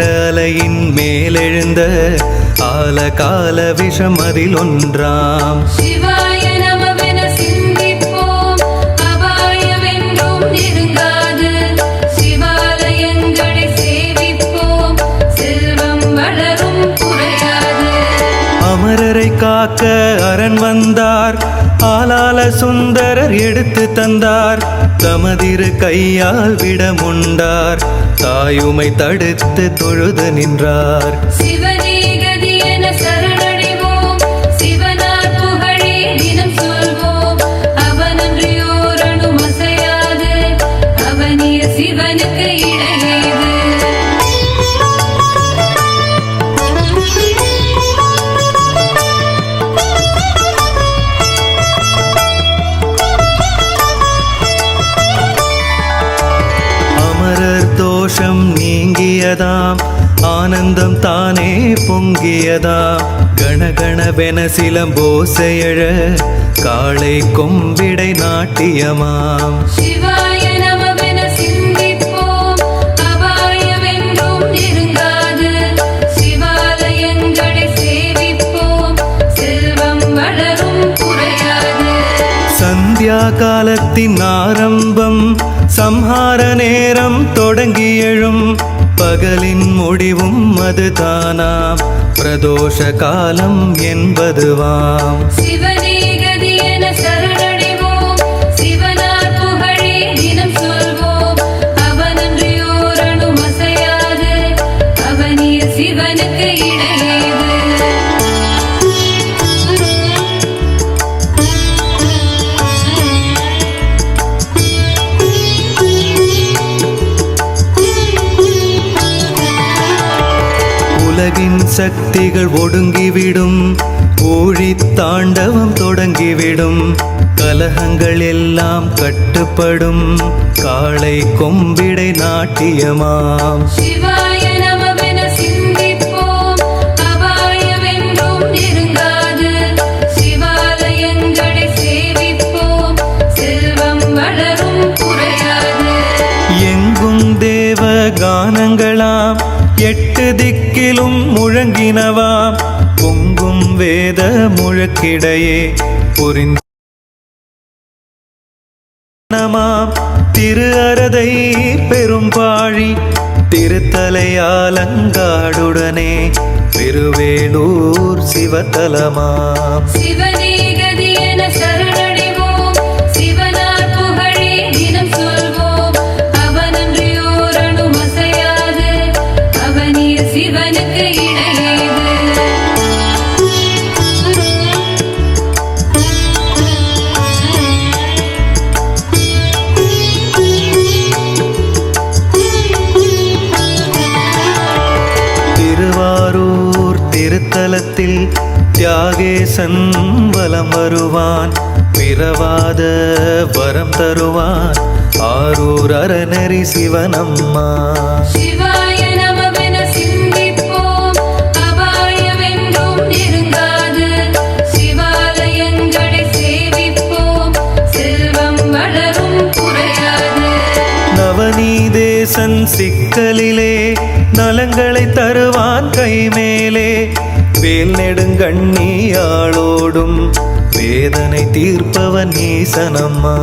ஆயிரலையின் மேலெழுந்த ஆலகால விஷம் அதில் ஒன்றாம் அமரரை காக்க அரண் வந்தார் ஆலால சுந்தரர் எடுத்து தந்தார். தமதிரு கையால் விடமுண்டார். தாயுமை தடுத்து தொழுது நின்றார். சிவன் தோஷம் நீங்கியதாம். ஆனந்தம் தானே பொங்கியதாம். கணகணவென சிலம்போசையழ காளை கொம்பிடை நாட்டியமாம். சந்தியா காலத்தின் ஆரம்பம் சம்ஹார நேரம் தொடங்கி எழும். பகலின் முடிவும் அதுதானாம். பிரதோஷ காலம் என்பதுவாம். சிவனே சக்திகள் ஒடுங்கிவிடும். ஊழி தாண்டவம் தொடங்கிவிடும். கலகங்கள் எல்லாம் கட்டுப்படும். காளை கொம்பிடை நாட்டியமாம். எட்டு திக்கிலும் முழங்கினவாம் பொங்கும் வேத முழக்கிடையே புரிந்த நமாம் திரு அரதை பெரும்பாழி திருத்தலையாலங்காடுடனே பெருவேலூர் சிவத்தலமாம் சிவன் திருத்தலத்தில் தியாகேசன் வலம் வருவான் பிறவாத வரம் தருவான். ஆரூர் அறநெறி சிவனம்மா. நவநீதேசன் சிக்கலிலே நலங்களை தருவான் கைமேலே வேல் நெடுங்கண்ணியாளோடும் வேதனை தீர்ப்பவன் ஈசனம்மா.